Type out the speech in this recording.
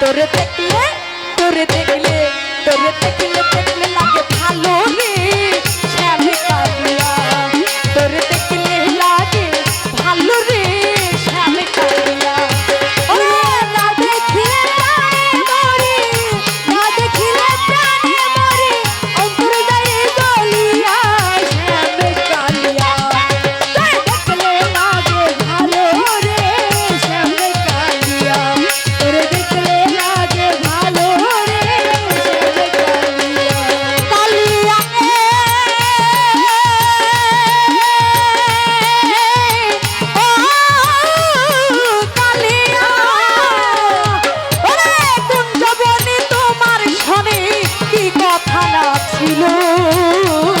তোরে দেখলে তোরে দেখলে তোরে দেখলে দেখলে কথা না ছিল।